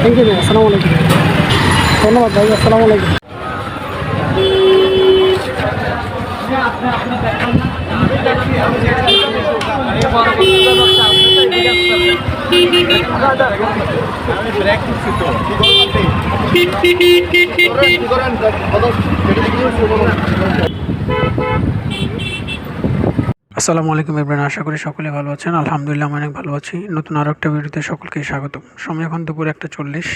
Thank you ভাই আসসালামু আলাইকুম ধন্যবাদ ভাই আসসালামু আলাইকুম আসসালামু আলাইকুম ইব্রাহিম আশা করি সকলে ভালো আছেন। আলহামদুলিল্লাহ আমি অনেক ভালো আছি। নতুন আরও একটা ভিডিওতে সকলকে স্বাগত সময় এখন দুপুর একটা চল্লিশ।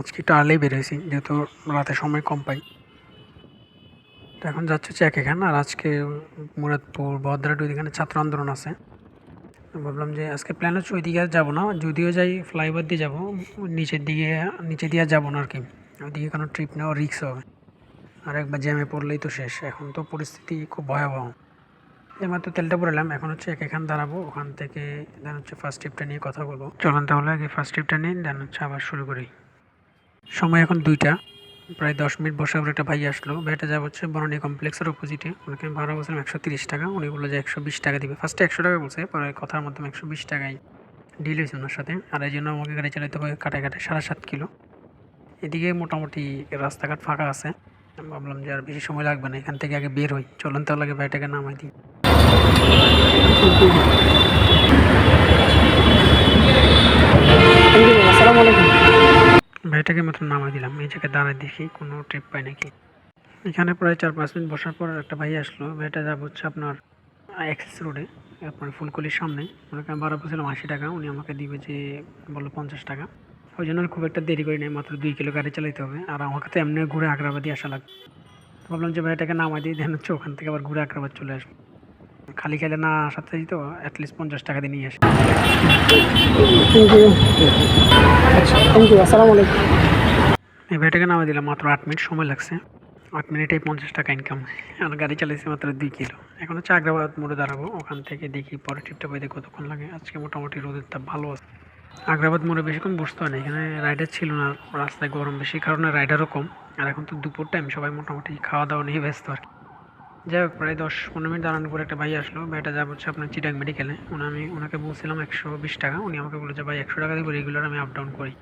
আজকে একটু আর্লি বেরিয়েছি যেহেতু রাতে সময় কম পাই। তো এখন যাচ্ছে চেক এখানে, আর আজকে মুরাদপুর বদ্রাটু এখানে ছাত্র আন্দোলন আছে। ভাবলাম যে আজকে প্ল্যান হচ্ছে ওইদিকে আর যাব না, যদিও যাই ফ্লাইওভার দিয়ে যাব, নিচের দিকে, নিচে দিয়ে যাব না আর কি। ওইদিকে কোনো ট্রিপ নেওয়া রিক্স হবে। আর একবার জ্যামে পড়লেই তো শেষ। এখন তো পরিস্থিতি খুব ভয়াবহ। এইমাত্র তেলটা পড়লাম এখন হচ্ছে এক এখান দাঁড়াবো। ওখান থেকে দেন হচ্ছে ফার্স্ট ট্রিপটা নিয়ে কথা বলব। চলুন তাহলে আগে ফার্স্ট ট্রিপটা নিন দেন হচ্ছে আবার শুরু করি। সময় এখন দুইটা। প্রায় দশ মিনিট বসে আবার একটা ভাই আসলো। ভাইটা যা হচ্ছে বরণী কমপ্লেক্সের অপোজিটে ওনাকে আমি ভাড়া বলছিলাম একশো তিরিশ টাকা। উনি বলল যে একশো বিশ টাকা দিবে। ফার্স্টে একশো টাকা বলছে, পরে কথার মাধ্যমে একশো বিশ টাকায় ডিল হয়েছে ওনার সাথে। আর এই জন্য আমাকে গাড়ি চালাতে হবে কাটায় কাটায় সাড়ে সাত কিলো। এদিকে মোটামুটি রাস্তাঘাট ফাঁকা আছে। ভাবলাম যে আর বেশি সময় লাগবে না, এখান থেকে আগে বের হই। চলুন তাহলে আগে ভাইটাকে নামাই দিই। ভাইটাকে মাত্র নামাই দিলাম। এই জায়গায় দাঁড়ায় দেখি কোনো ট্রিপ পাই নাকি। এখানে প্রায় চার পাঁচ মিনিট বসার পর একটা ভাই আসলো। ভাইটা যাব হচ্ছে আপনার অ্যাক্সেস রোডে আপনার ফুলকলির সামনে। ওনাকে আমি ভাড়া বলছিলাম আশি টাকা, উনি আমাকে দিবে যে বলল পঞ্চাশ টাকা। ওই জন্য খুব একটা দেরি করি নাই, মাত্র দুই কিলো গাড়ি চালাতে হবে। আর আমাকে তো এমনি ঘুরে আগ্রাবাদি আসা লাগবে। ভাবলাম যে ভাইটাকে নামাই দিয়ে দেন হচ্ছে ওখান থেকে আবার ঘুরে আগ্রাবাদ চলে আসব। খালি খেলে না আসাতে তো অ্যাটলিস্ট পঞ্চাশ টাকা দিয়ে নিয়ে আসি। থ্যাংক ইউ থ্যাংক ইউ আসসালামু আলাইকুম। এই নামা দিলাম মাত্র আট মিনিট সময় লাগছে। আট মিনিটেই পঞ্চাশ টাকা ইনকাম আর গাড়ি চালিয়েছি মাত্র দুই কিলো। এখন হচ্ছে আগ্রাবাদ মোড়ে দাঁড়াবো ওখান থেকে দেখি পরে ট্রিপটা পাইতে কতক্ষণ লাগে। আজকে মোটামুটি রোদের তাপ ভালো আছে। আগ্রাবাদ মোড়ে বেশিক্ষণ বসতে হয় না এখানে রাইডার ছিল না রাস্তায় গরম বেশি কারণে রাইডারও কম। আর এখন তো দুপুর টাইম সবাই মোটামুটি খাওয়া দাওয়া নিয়ে ব্যস্ত আর কি। যাই হোক প্রায় দশ পনেরো মিনিট দাঁড়ানোর পরে একটা ভাই আসলো। ভাইটা যা বলছে আপনার চিটাং মেডিকেলে। উনি আমি ওনাকে বলছিলাম একশো বিশ টাকা। উনি আমাকে বলেছে ভাই একশো টাকা দিয়ে রেগুলার আমি আপ ডাউন করি।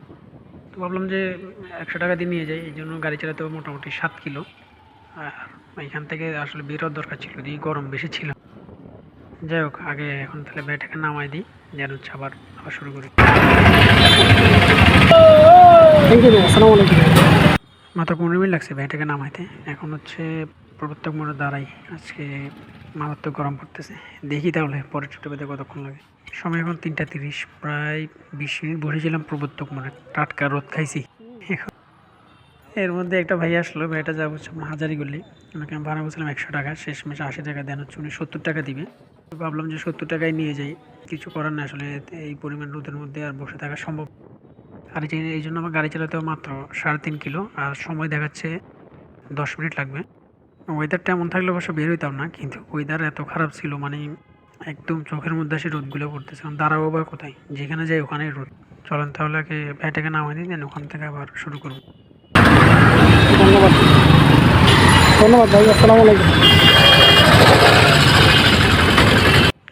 তো ভাবলাম যে একশো টাকা দিয়ে নিয়ে যাই। এই জন্য গাড়ি চালাতে মোটামুটি সাত কিলো। আর এখান থেকে আসলে বেরোর দরকার ছিল দিয়ে গরম বেশি ছিল। যাই হোক আগে এখন তাহলে ব্যাটাকে নামাই দিই। যেন হচ্ছে আবার আবার শুরু করি। মাত্র পনেরো মিনিট লাগছে ব্যাটাকে নামাইতে। এখন হচ্ছে প্রবর্তক মোড়ে দাঁড়াই আজকে মারাত্মক গরম পড়তেছে। দেখি তাহলে পরের ছুটে পেতে কতক্ষণ লাগে। সময় এখন তিনটা তিরিশ, প্রায় বিশ মিনিট। বসেছিলাম প্রবর্তক মোড়ে। টাটকা রোদ খাইছি। এখন এর মধ্যে একটা ভাই আসলো, ভাইটা যা বলছে আপনার হাজারি গলি ওনাকে আমি ভাড়া বলছিলাম একশো টাকা শেষ মাসে আশি টাকা দেন, হচ্ছে উনি সত্তর টাকা দিবে। ভাবলাম যে সত্তর টাকায় নিয়ে যাই। কিছু করার না আসলে, এই পরিমাণ রোদের মধ্যে আর বসে থাকা সম্ভব। আর এই জন্য আমার গাড়ি চালাতে হবে মাত্র সাড়ে তিন কিলো, আর সময় দেখাচ্ছে দশ মিনিট লাগবে। ওয়েদারটা এমন থাকলে অবশ্য বের হইতাম না কিন্তু ওয়েদার এত খারাপ ছিল মানে একদম চোখের মধ্যে সে রোদগুলো পড়তেছে। দাঁড়াবো বা কোথায়? যেখানে যাই ওখানে রোদ। চলেন তাহলে আগে ব্যাটাকে নামাই দিই দেন ওখান থেকে আবার শুরু করব। ধন্যবাদ। ধন্যবাদ ভাই আসসালামু আলাইকুম।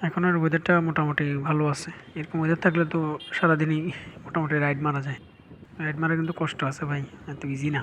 এখন আর ওয়েদারটা মোটামুটি ভালো আছে। এরকম ওয়েদার থাকলে তো সারাদিনই মোটামুটি রাইড মারা যায়। রাইড মারা কিন্তু কষ্ট আছে ভাই এত ইজি না।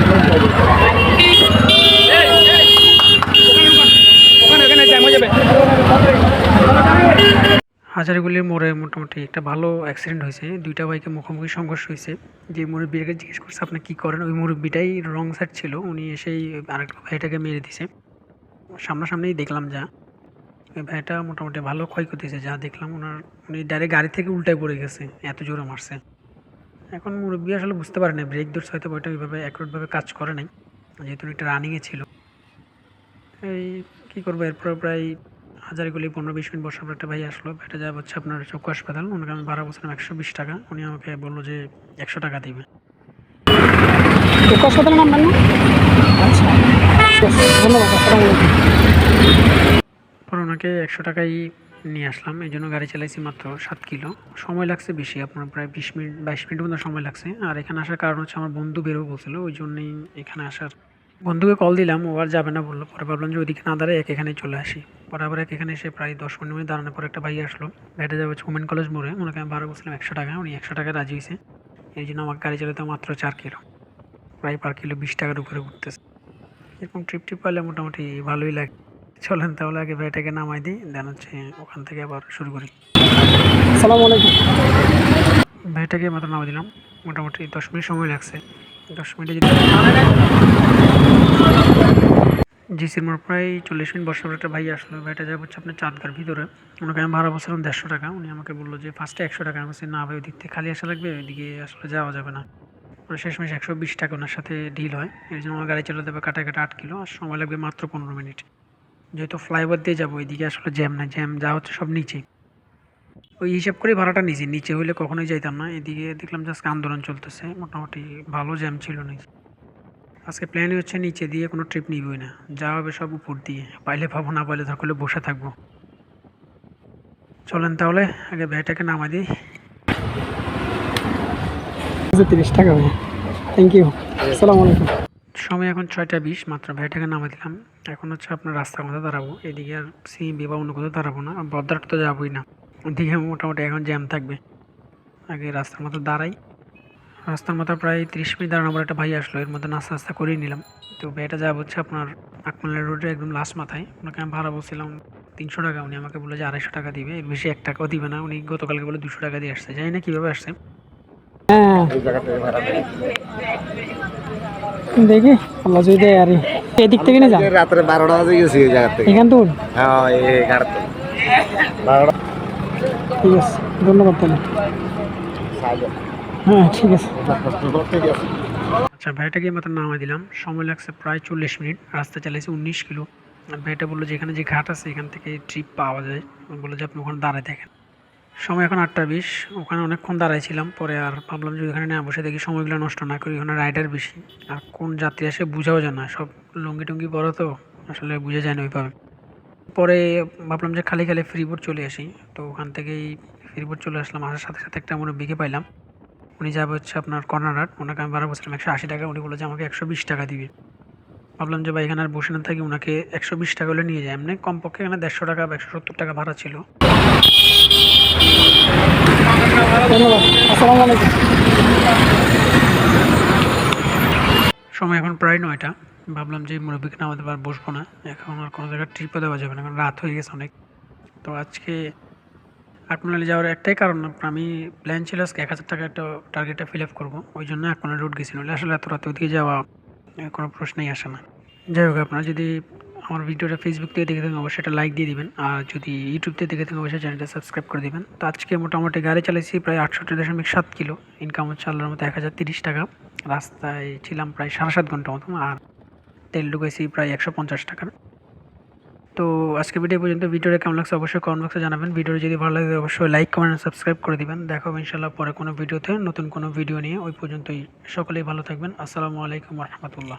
হাজারিগুলির মোড়ে মোটামুটি একটা ভালো অ্যাক্সিডেন্ট হয়েছে। দুইটা বাইকে মুখোমুখি সংঘর্ষ হয়েছে। যে মুরব্বীকে জিজ্ঞেস করছে, আপনি কী করেন? ওই মুরব্বীটাই রং সাইড ছিল। উনি এসেই আরেকটা ভাইটাকে মেরে দিছে। সামনাসামনিই দেখলাম যা। ওই ভাইটা মোটামুটি ভালো ক্ষয়ক্ষতি হয়েছে। যা দেখলাম ওনার, উনি ডাইরেক্ট গাড়ি থেকে উল্টায় পড়ে গেছে। এত জোরে মারছে। এখন মুরব্বী আসলে বুঝতে পারে না ব্রেক ধরছে হয়তো ওইটা ওইভাবে অ্যাকুরেটভাবে কাজ করে নাই। যেহেতু একটা রানিংয়ে ছিল। এই কী করব? এরপর প্রায় হাজারগুলি পনেরো বিশ মিনিট বসার পর একটা ভাই আসলো এটা যা হচ্ছে আপনার চক্ষু হাসপাতাল ওনাকে আমি ভাড়া বলছিলাম একশো বিশ টাকা। উনি আমাকে বলল যে একশো টাকা দিবে। চক্ষু হাসপাতাল নাম না? আচ্ছা। ধন্যবাদ ওনাকে একশো টাকাই নিয়ে আসলাম এই জন্য গাড়ি চালাইছি মাত্র সাত কিলো। সময় লাগছে বেশি আপনার প্রায় বিশ মিনিট বাইশ মিনিট মতো সময় লাগছে। আর এখানে আসার কারণ হচ্ছে আমার বন্ধু বেরো বলছিল ওই জন্যই এখানে আসার বন্ধুকে কল দিলাম ও আর যাবে না বলল। পরে ভাবলাম যে ওইদিকে না দাঁড়ায় এক এখানে চলে আসি। পরে আবার এক এখানে এসে প্রায় দশ পনেরো মিনিট দাঁড়ানোর পর একটা ভাই আসলো। গাড়িটা যাবে হচ্ছে উমেন কলেজ মোড়ে। মনে করেন ভাড়া বলছিলাম একশো টাকা। উনি একশো টাকা রাজি হয়েছে। এই জন্য আমার গাড়ি চালাতে মাত্র চার কিলো। প্রায় পার কিলো বিশ টাকার উপরে উঠতেছে এরকম ট্রিপ ট্রিপ পাইলে মোটামুটি ভালোই লাগে। চলেন তাহলে আগে ভাইটাকে নামাই দিই দেন হচ্ছে ওখান থেকে আবার শুরু করি। আসসালামু আলাইকুম। ভাইটাকে মাত্র নামাই দিলাম। মোটামুটি দশ মিনিট সময় লাগছে। দশ মিনিটে যদি জিসির মোড় প্রায় চল্লিশ মিনিট পর একটা ভাই আসলো। ভাইটা যাবে হচ্ছে আপনার চাঁদগার ভিতরে। ওনাকে আমি ভাড়া বলছিলাম দেড়শো টাকা। উনি আমাকে বলল যে ফার্স্টে একশো টাকা। আমি বলছি, না ভাই ওই দিক থেকে খালি আসা লাগবে ওইদিকে আসলে যাওয়া যাবে না। পরে শেষমেশ একশো বিশ টাকা ওনার সাথে ডিল হয়। এর জন্য আমার গাড়ি চালাতে হবে কাটা কাটা আট কিলো আর সময় লাগবে মাত্র পনেরো মিনিট। যেহেতু ফ্লাইওভার দিয়ে যাব ওইদিকে আসলে জ্যাম না জ্যাম যা হচ্ছে সব নিচে। ওই হিসাব করে ভাড়াটা নিচে নিচে হইলে কখনোই যাইতাম না। এদিকে দেখলাম যে আজকে আন্দোলন চলতেছে। মোটামুটি ভালো জ্যাম ছিল নিচে আজকে প্ল্যানই হচ্ছে নিচে দিয়ে কোনো ট্রিপ নিবই না। যা হবে সব উপর দিয়ে। পাইলে পাবো না পাইলে ধর করলে বসে থাকব। চলেন তাহলে, আগে ভাইটাকে নামা দিই। তিরিশ টাকা ভাই। থ্যাংক ইউ আসসালামু আলাইকুম। সময় এখন ছয়টা বিশ, মাত্র ভাইটাকে নামা দিলাম। এখন হচ্ছে আপনার রাস্তার মধ্যে দাঁড়াবো। এদিকে আর সিএমবি বা অন্য কোথাও দাঁড়াবো না। বদ্রাট তো যাবোই না। ওদিকে মোটামুটি এখন জ্যাম থাকবে। আগে রাস্তার মধ্যে দাঁড়াই। রাস্তার মধ্যে প্রায় তিরিশ মিনিট দাঁড়ানোর পর একটা ভাই আসলো। এর মধ্যে নাস্তা নাস্তা করেই নিলাম। তো ভাইটা যা হচ্ছে আপনার আকমালের রোডে একদম লাস্ট মাথায়। ওনাকে আমি ভাড়া বলছিলাম তিনশো টাকা। উনি আমাকে বলল যে আড়াইশো টাকা দিবে। এর বেশি এক টাকাও দিবে না। উনি গতকালকে বলে দুশো টাকা দিয়ে আসছে। জানি না কীভাবে আসছে। হ্যাঁ দেখি আল্লাহ যদি দেয় আর। এদিক থেকে নিয়ে যান রাত্রে বারোটা বাজে গেছি এই জায়গা থেকে। এখান তো হ্যাঁ এই ঘাট বারোটা ঠিক আছে ধন্যবাদ তাহলে। হ্যাঁ ঠিক আছে। আচ্ছা ভাইটাকে মাত্র নামা দিলাম। সময় লাগছে প্রায় চল্লিশ মিনিট। রাস্তা চালিয়েছে উনিশ কিলো। ভাইটা বলল যে, এখানে যে ঘাট আছে, এখান থেকে ট্রিপ পাওয়া যায়। বলল যে, আপনি ওখানে দাঁড়ায় দেখেন। সময় এখন আটটা বিশ। ওখানে অনেকক্ষণ দাঁড়াইছিলাম। পরে আর ভাবলাম যে ওখানে না বসে দেখি সময়গুলো নষ্ট না করি, ওখানে রাইডার বেশি। আর কোন যাত্রী আসে বোঝাও যায় না। সব লুঙ্গি টুঙ্গি বড় তো, আসলে বুঝে যায় না ওইভাবে। পরে ভাবলাম যে, খালি খালি ফ্রিবোর্ড চলে আসি। তো ওখান থেকেই ফ্রিবোর্ড চলে আসলাম। আসার সাথে সাথে একটা মুরব্বিকে পাইলাম। উনি যাবে হচ্ছে আপনার কর্নার হাট। ওনাকে আমি বারো বলছিলাম একশো আশি টাকা উনি বলল যে আমাকে একশো বিশ টাকা দিবে। ভাবলাম যে ভাই এখানে আর বসে না থাকি ওনাকে একশো বিশ টাকা হলে নিয়ে যায়। এমনি কমপক্ষে এখানে দেড়শো টাকা বা একশো সত্তর টাকা ভাড়া ছিল। সময় এখন প্রায় নয়টা। ভাবলাম যে মুরব্বীকে আমাদের আর বসবো না। এখন আর কোনো জায়গায় ট্রিপও দেওয়া যাবে না কারণ রাত হয়ে গেছে অনেক। তো আজকে আটমোনালি যাওয়ার একটাই কারণ, আমি প্ল্যান ছিল আজকে এক হাজার টাকা একটা টার্গেটটা ফিল আপ করব। ওই জন্য আটমোনালি রুট গেছি নইলে আসলে এত রাতে ওদিকে যাওয়া কোনো প্রশ্নই আসে না। যাই হোক, আপনারা যদি আমার ভিডিওটা ফেসবুক থেকে দেখে থাকেন, অবশ্যই একটা লাইক দিয়ে দিবেন। আর যদি ইউটিউব থেকে দেখে থাকেন, অবশ্যই চ্যানেলটা সাবস্ক্রাইব করে দিবেন। তো আজকে মোটামুটি গাড়ি চালিয়েছি প্রায় আটষট্টি দশমিক সাত কিলো। ইনকাম হচ্ছে আল্লাহর মতো এক হাজার তিরিশ টাকা। রাস্তায় ছিলাম প্রায় সাড়ে সাত ঘণ্টা মতো আর তেল ঢুকেছি প্রায় একশো পঞ্চাশ টাকার। তো আজকে ভিডিও পর্যন্ত। ভিডিওটা কেমন লাগছে অবশ্যই কমেন্ট বক্সে জানাবেন। ভিডিও যদি ভালো লাগে, অবশ্যই লাইক কমেন্ট সাবস্ক্রাইব করে দিবেন। দেখা ইনশাল্লাহ পরে কোনো ভিডিওতে নতুন কোনো ভিডিও নিয়ে। ওই পর্যন্তই। সকলেই ভালো থাকবেন। আসসালামু আলাইকুম রহমতুল্লাহ।